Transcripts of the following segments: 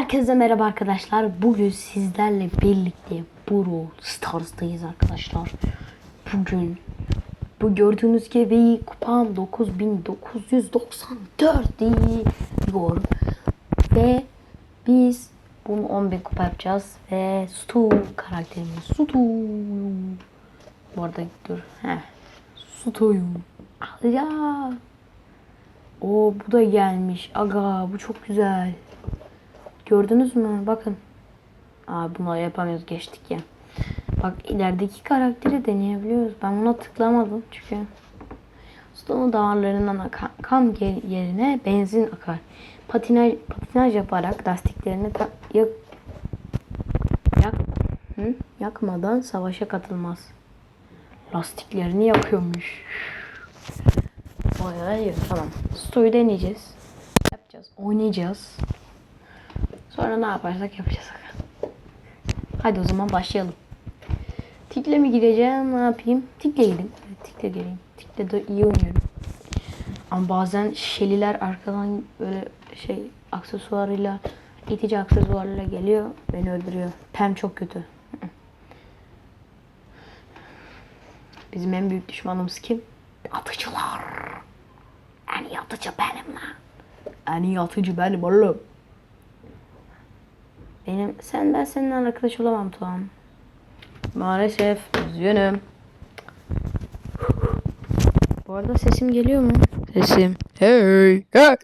Herkese merhaba arkadaşlar. Bugün sizlerle birlikte Brawl Stars'tayız arkadaşlar. Bugün bu gördüğünüz gibi kupam 9994 diyor. Ve biz bunu 11 kupa yapacağız ve Stu karakterimiz Stu. Bu arada dur. Heh. Stu'yu alacağız. O bu da gelmiş. Aga bu çok güzel. Gördünüz mü? Bakın. Aa bunu yapamıyoruz geçtik ya. Bak ilerideki karakteri deneyebiliyoruz. Ben buna tıklamadım çünkü. Stone damarlarından kan yerine benzin akar. Patinaj, patinaj yaparak lastiklerini ta- yak, yak, hı? yakmadan savaşa katılmaz. Lastiklerini yakıyormuş. Vay hayır tamam. Story deneyeceğiz. Yapacağız. Oynayacağız. Sonra ne yaparsak yapacağız. Hadi o zaman başlayalım. Tikle mi gireceğim? Ne yapayım? Tikle gireyim. Evet, tikle gireyim. Tikle de iyi oynuyorum. Ama bazen şeliler arkadan böyle şey aksesuarıyla itici aksesuarıyla geliyor. Beni öldürüyor. Pem çok kötü. Bizim en büyük düşmanımız kim? Atıcılar. En iyi atıcı benim lan. En iyi atıcı benim oğlum. Benim sen ben seninle arkadaş olamam Tuğan. Maalesef üzgünüm. Bu arada sesim geliyor mu? Sesim. Hey. hey.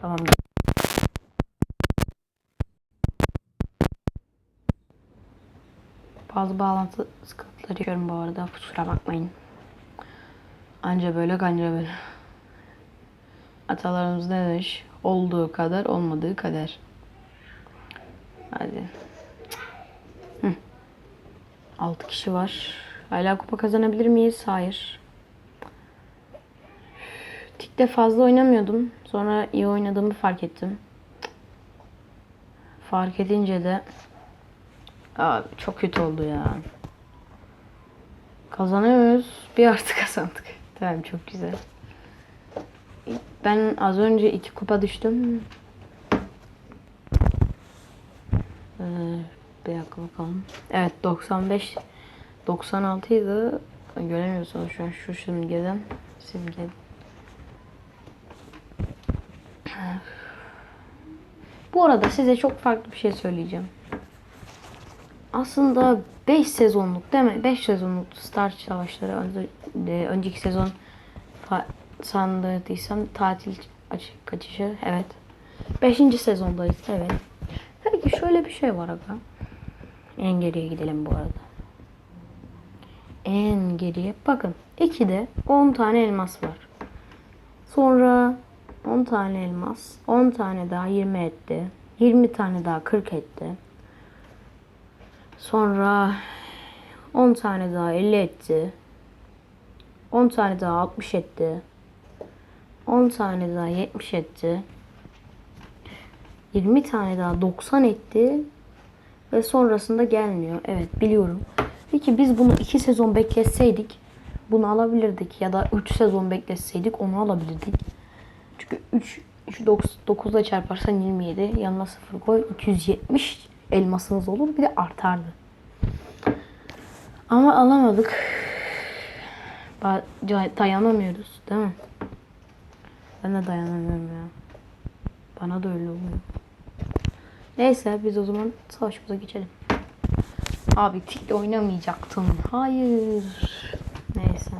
Tamam. Bazı bağlantı sıkıntıları yaşıyorum bu arada. Kusura bakmayın. Anca böyle kanca böyle. Atalarımız ne demiş? Olduğu kadar olmadığı kadar. Hadi. Hı. 6 kişi var. Hala kupa kazanabilir miyiz? Hayır. Tik'te fazla oynamıyordum. Sonra iyi oynadığımı fark ettim. Fark edince de Abi çok kötü oldu ya. Kazanıyoruz. Bir artı kazandık. Tamam çok güzel. Ben az önce iki kupa düştüm. Ee, bir dakika bakalım. Evet 95 96 idi. Göremiyorsunuz şu an şu simgeden. Simge. Bu arada size çok farklı bir şey söyleyeceğim. Aslında 5 sezonluk değil mi? 5 sezonluk Star Savaşları önce, önceki sezon sandıysam tatil açık kaçışı evet. 5. sezondayız evet. Peki şöyle bir şey var aga. En geriye gidelim bu arada. En geriye bakın 2'de 10 tane elmas var. Sonra 10 tane elmas, 10 tane daha 20 etti. 20 tane daha 40 etti. Sonra 10 tane daha 50 etti. 10 tane daha 60 etti. 10 tane daha 70 etti. 20 tane daha 90 etti. Ve sonrasında gelmiyor. Evet biliyorum. Peki biz bunu 2 sezon bekletseydik bunu alabilirdik. Ya da 3 sezon bekletseydik onu alabilirdik. Çünkü 3 3 9 ile çarparsan 27 yanına 0 koy 270 elmasınız olur bir de artardı. Ama alamadık. Dayanamıyoruz değil mi? Ben de dayanamıyorum ya. Bana da öyle oluyor. Neyse biz o zaman savaşımıza geçelim. Abi tikle oynamayacaktım. Hayır. Neyse.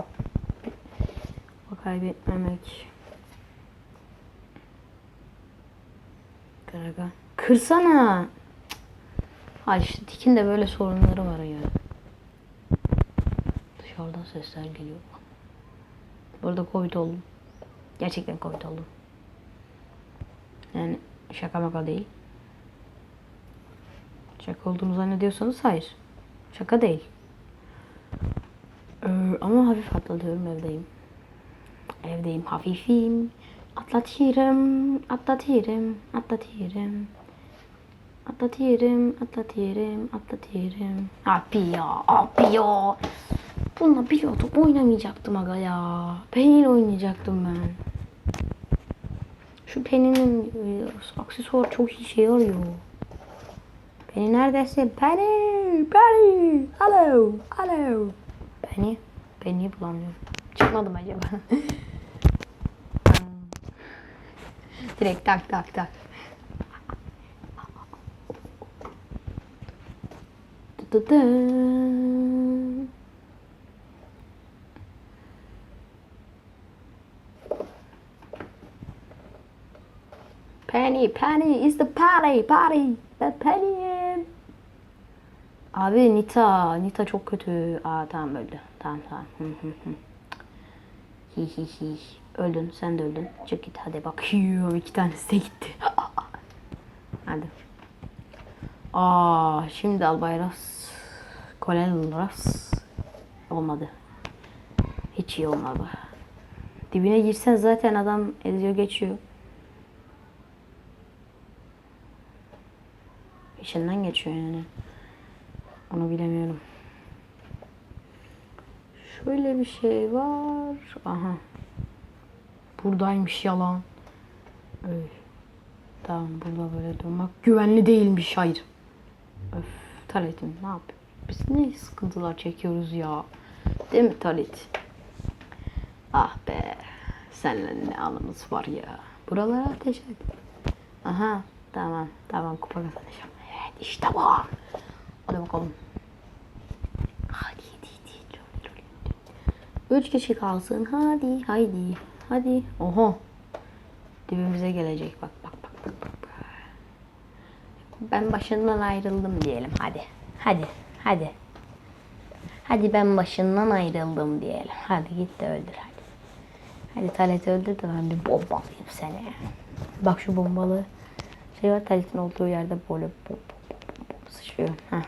O kaybetmemek. Karaga. Kırsana. Ha işte Tikin de böyle sorunları var ya. Dışarıdan sesler geliyor. Burada Covid oldum. Gerçekten Covid oldum. Yani şaka maka değil. Şaka olduğunu zannediyorsanız hayır. Şaka değil. Ee, ama hafif atlatıyorum evdeyim. Evdeyim hafifim. Atlatıyorum, atlatıyorum, atlatıyorum. Atlatıyorum, atlatıyorum, atlatıyorum. Abi ya, abi ya. Bununla biliyordum oynamayacaktım aga ya. Peynir oynayacaktım ben. Şu Penny'nin e, aksesuar çok işe yarıyor. Penny neredesin? Penny! Penny! Alo! Alo! Penny? Penny'yi bulamıyorum. Çıkmadım acaba? Direkt tak tak tak. Dı dı. Penny, Penny is the party, party. Ben Penny'im. Abi Nita, Nita çok kötü. Aa tamam öldü. Tamam tamam. Hı hı hı. Hi hi hi. Öldün, sen de öldün. Çık git hadi bakıyorum. iki tanesi de gitti. hadi. Aa şimdi Albayrak. Kolelas. Olmadı. Hiç iyi olmadı. Dibine girsen zaten adam eziyor geçiyor. İçinden geçiyor yani. Onu bilemiyorum. Şöyle bir şey var. Aha. Buradaymış yalan. Öy. Tamam burada böyle durmak güvenli değilmiş hayır. Öf Talet'im ne yapıyor? Biz ne sıkıntılar çekiyoruz ya. Değil mi Talet? Ah be. Seninle ne anımız var ya. Buralara ateş et. Aha tamam tamam kupa kazanacağım. Evet işte bu. Hadi bakalım. Hadi hadi hadi. Üç kişi kalsın. Hadi haydi. Hadi. Oho. Dibimize gelecek. Bak bak bak bak bak. Ben başından ayrıldım diyelim. Hadi. Hadi. Hadi. Hadi ben başından ayrıldım diyelim. Hadi git de öldür hadi. Hadi Talet öldür de ben bir bombalayayım seni. Bak şu bombalı şey var Talet'in olduğu yerde böyle bom bom bom bom sıçrıyor. Heh.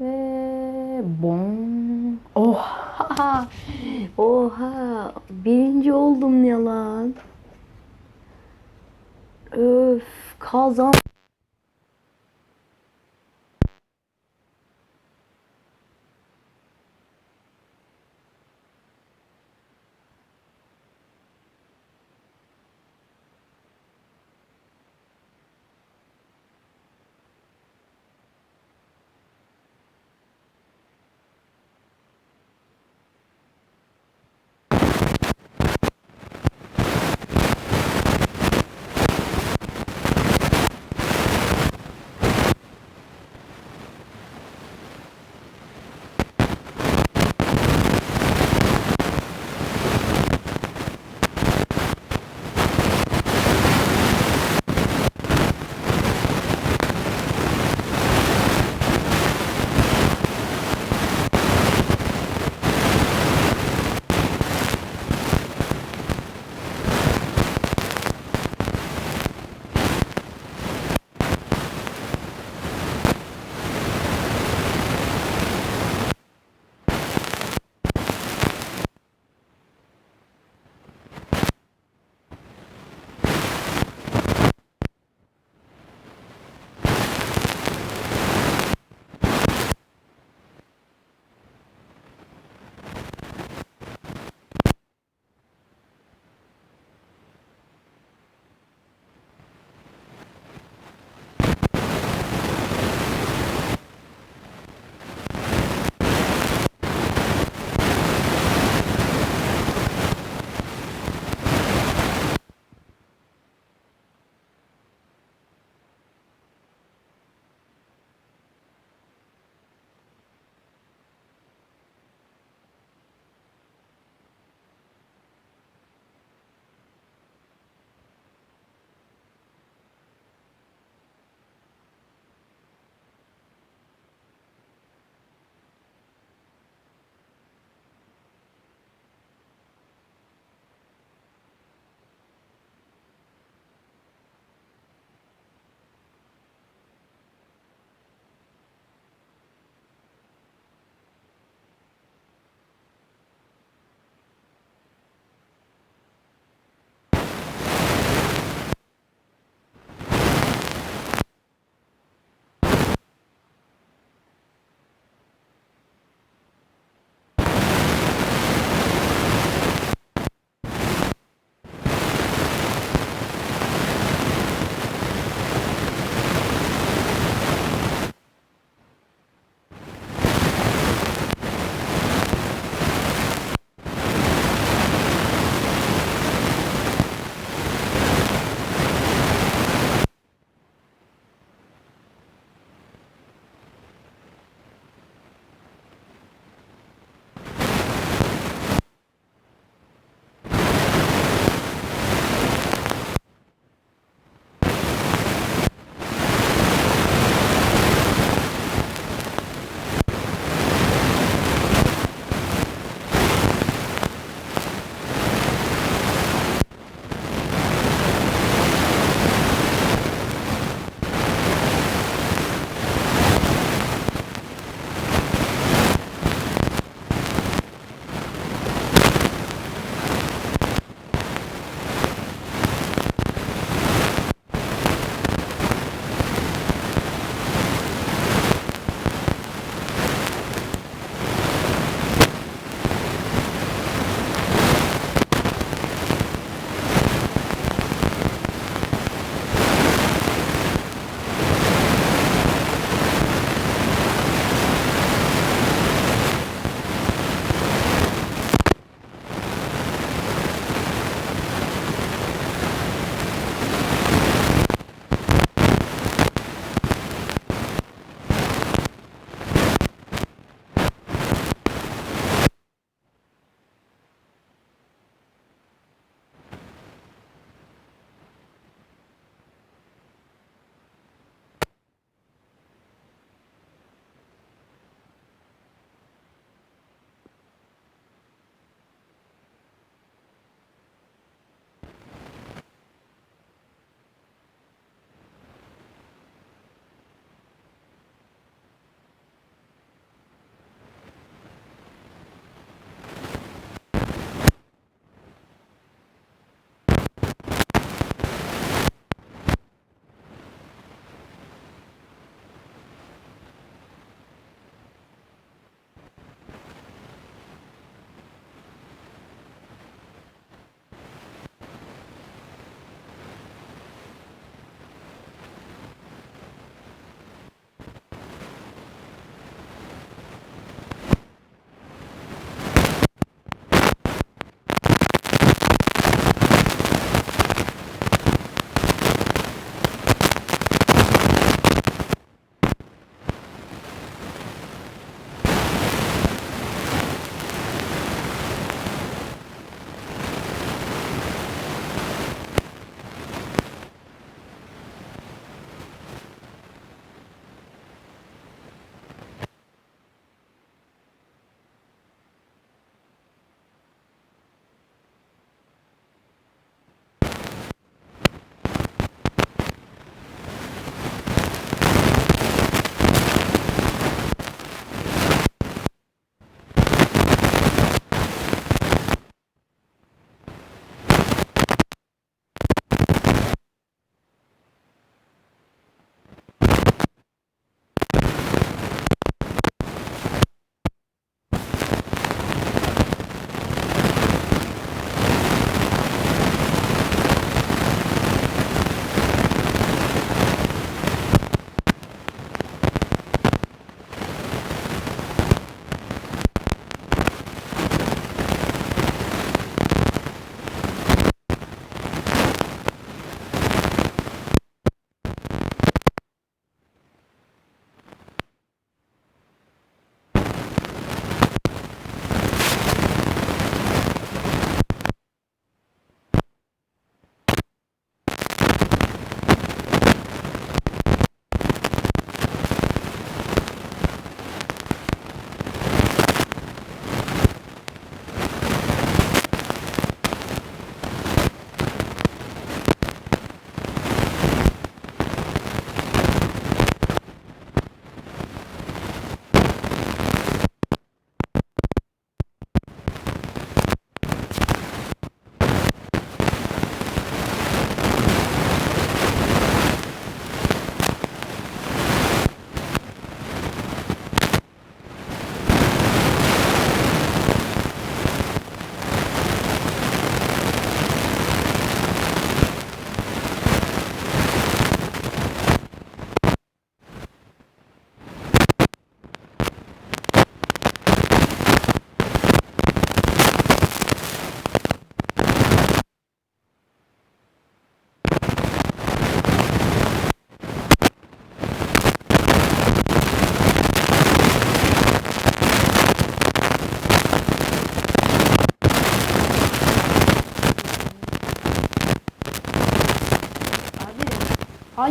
Ve bom. Oha. Birinci oldum yalan. Öf. Kazan.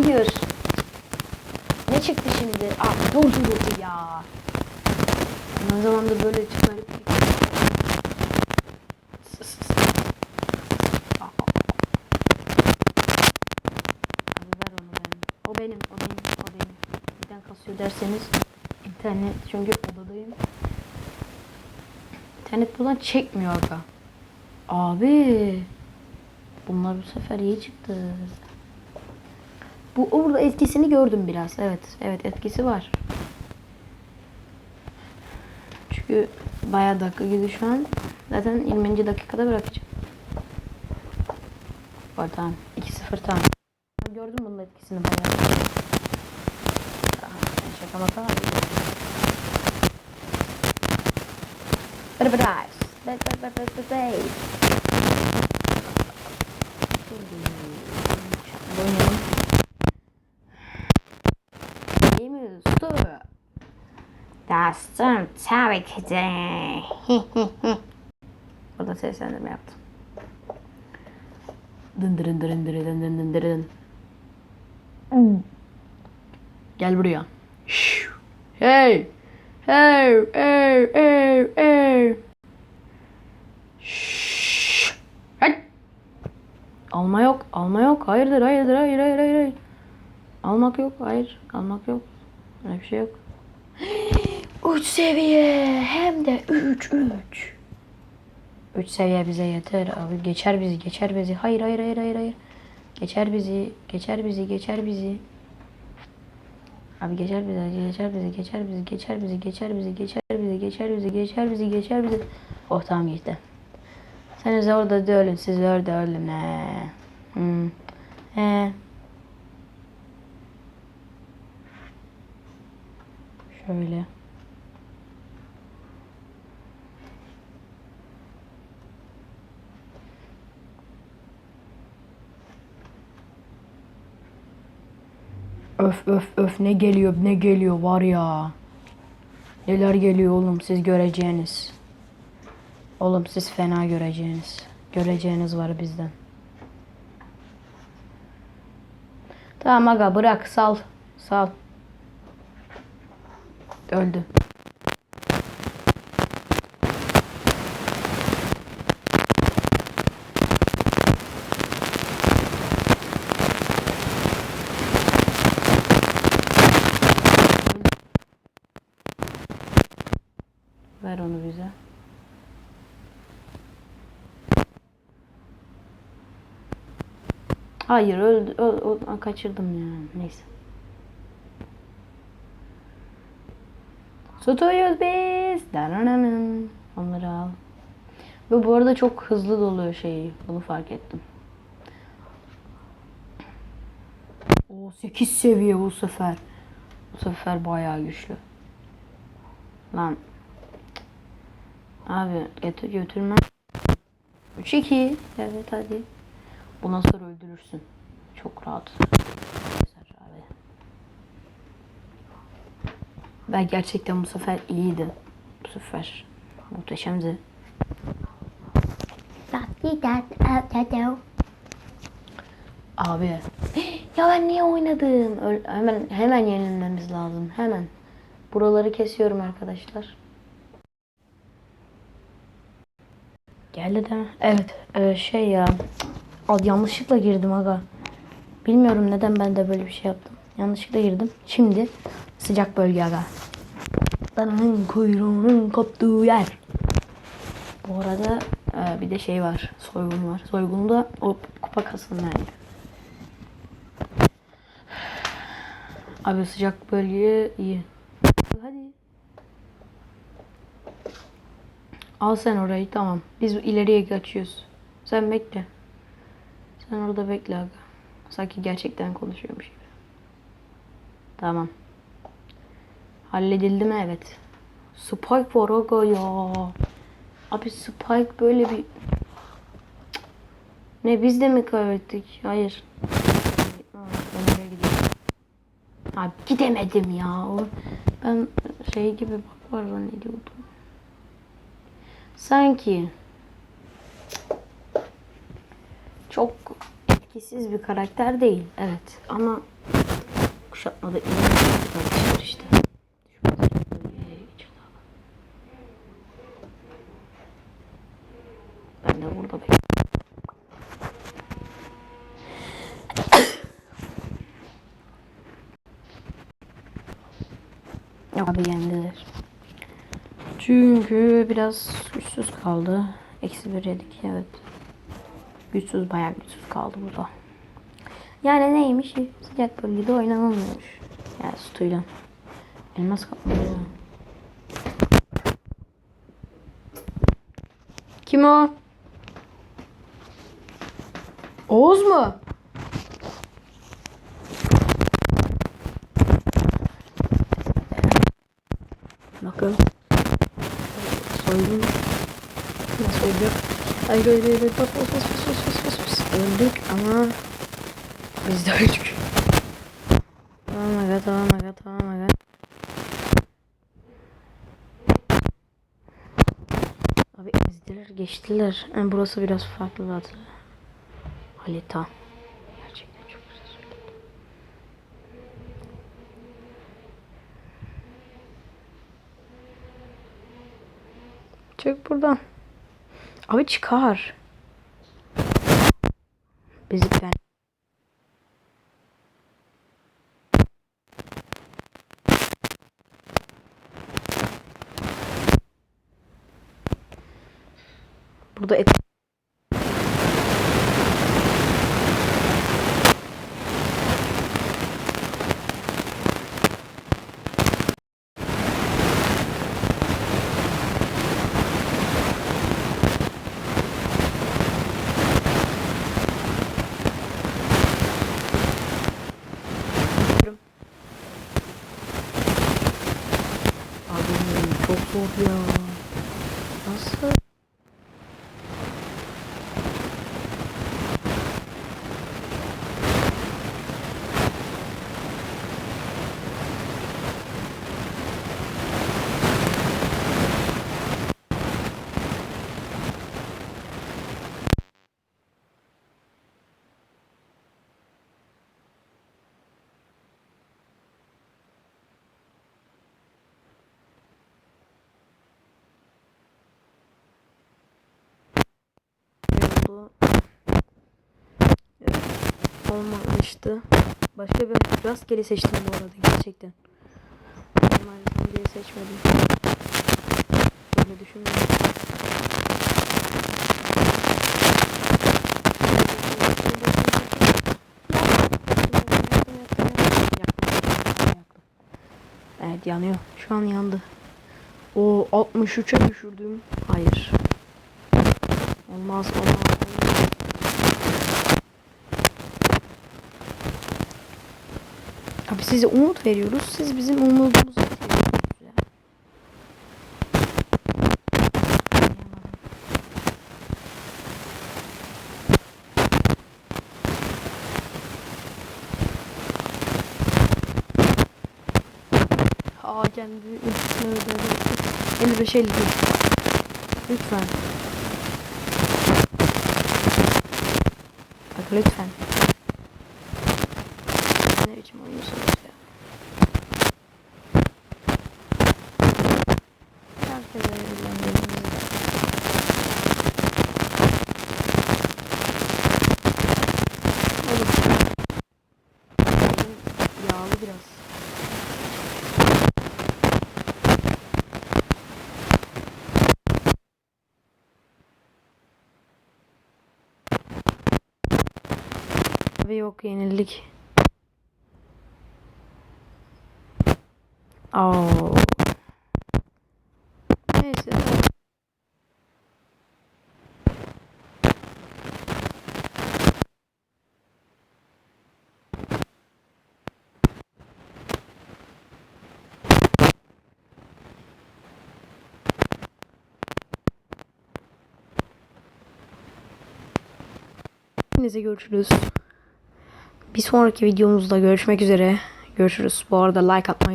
Hayır. Ne çıktı şimdi? Ah durduruldu ya. Ne zamandır böyle çıkarıp. O benim, o benim, o benim. Neden kasıyor derseniz internet çünkü odadayım. İnternet buradan çekmiyor aga. Abi. Bunlar bu sefer iyi çıktı. Bu burada etkisini gördüm biraz. Evet, evet etkisi var. Çünkü bayağı dakika gidiyor şu an. Zaten 20. dakikada bırakacağım. Var tamam. 2-0 tamam. Gördüm bunun etkisini bayağı. Şaka maka. Bıra bıra. Bıra bıra bıra bıra bıra. Oynayalım. İyi mi? Stop. Dostum tabii ki de. Burada seslendirme yaptım. Dın dırın dırın dın dın dırın. Gel buraya. Hey. Hey, hey, hey, hey. Hey. Alma yok, alma yok. Hayırdır, hayırdır, hayır, hayır, hayır, hayır. Almak yok, hayır, almak yok. Öyle bir şey yok. 3 seviye hem de 3 3. 3 seviye bize yeter abi. Geçer bizi, geçer bizi. Hayır, hayır, hayır, hayır, hayır. Geçer bizi, geçer bizi, geçer bizi. Abi geçer bizi, geçer bizi, geçer bizi, geçer bizi, geçer bizi, geçer bizi, geçer bizi, geçer bizi, geçer bizi. Oh tamam geçti. Sen de orada da ölün, siz orada ölün. He. Hmm. Şöyle. Öf öf öf ne geliyor ne geliyor var ya. Neler geliyor oğlum siz göreceğiniz. Oğlum siz fena göreceğiniz. Göreceğiniz var bizden. Tamam aga bırak sal. Sal. Öldü. Ver onu bize. Hayır öldü. Ö, ö- kaçırdım ya. Neyse. Tutuyoruz biz. Danananın. Onları al. Ve bu arada çok hızlı doluyor şeyi. Bunu fark ettim. O 8 seviye bu sefer. Bu sefer bayağı güçlü. Lan. Abi götür götürme. 3 2. Evet hadi. Bundan sonra öldürürsün. Çok rahat. Abi. Ben gerçekten bu sefer iyiydi. Bu sefer muhteşemdi. Abi. Ya ben niye oynadım? Öl- hemen hemen yenilmemiz lazım. Hemen. Buraları kesiyorum arkadaşlar. Geldi de. Evet. e, şey ya. Al yanlışlıkla girdim aga. Bilmiyorum neden ben de böyle bir şey yaptım. Yanlışlıkla girdim. Şimdi sıcak bölge aga. Dananın kuyruğunun koptuğu yer. Bu arada e, bir de şey var. Soygun var. Soygunda o kupa kasılma yani. Abi sıcak bölge iyi. Hadi. Al sen orayı tamam. Biz ileriye kaçıyoruz. Sen bekle. Sen orada bekle aga. Sanki gerçekten konuşuyormuş gibi. Tamam. Halledildi mi? Evet. Spike var aga ya. Abi Spike böyle bir... Ne biz de mi kaybettik? Hayır. Ben oraya gidiyorum. Abi gidemedim ya. Ben şey gibi bak var zannediyordum. Sanki çok etkisiz bir karakter değil. Evet ama kuşatmada inanılmaz tartışılır işte. Ben de burada bekliyorum. Abi yendiler. Çünkü biraz güçsüz kaldı. Eksi bir yedik evet. Güçsüz bayağı güçsüz kaldı burada. Yani neymiş? Sıcak bölgede oynanılmıyormuş. Yani sütuyla. Elmas kapmadı. Kim o? Oğuz mu? Bakın. Soydum. Nasıl soyduk? Hayır hayır hayır. Bas bas bas bas bas bas bas. Öldük ama biz de öldük. Tamam aga tamam aga tamam aga. Abi ezdiler geçtiler. Yani burası biraz farklı zaten. Halita. Gerçekten çok güzel söyledin. Çık buradan. Abi çıkar. Bizi ben. Burada et. Çok oldu. Olmamıştı. Başka bir rastgele seçtim bu arada gerçekten. Normal diye seçmedim. Böyle düşünmedim. Evet yanıyor. Şu an yandı. O 63'e düşürdüm. Hayır. Olmaz olmaz. Abi size umut veriyoruz. Siz bizim umudumuzu. Aa kendi ultisine ödedi. 55 50. Lütfen. Lütfen. Abi yok yenildik. Oo. Neyse. Hepinize görüşürüz. Bir sonraki videomuzda görüşmek üzere. Görüşürüz. Bu arada like atmayı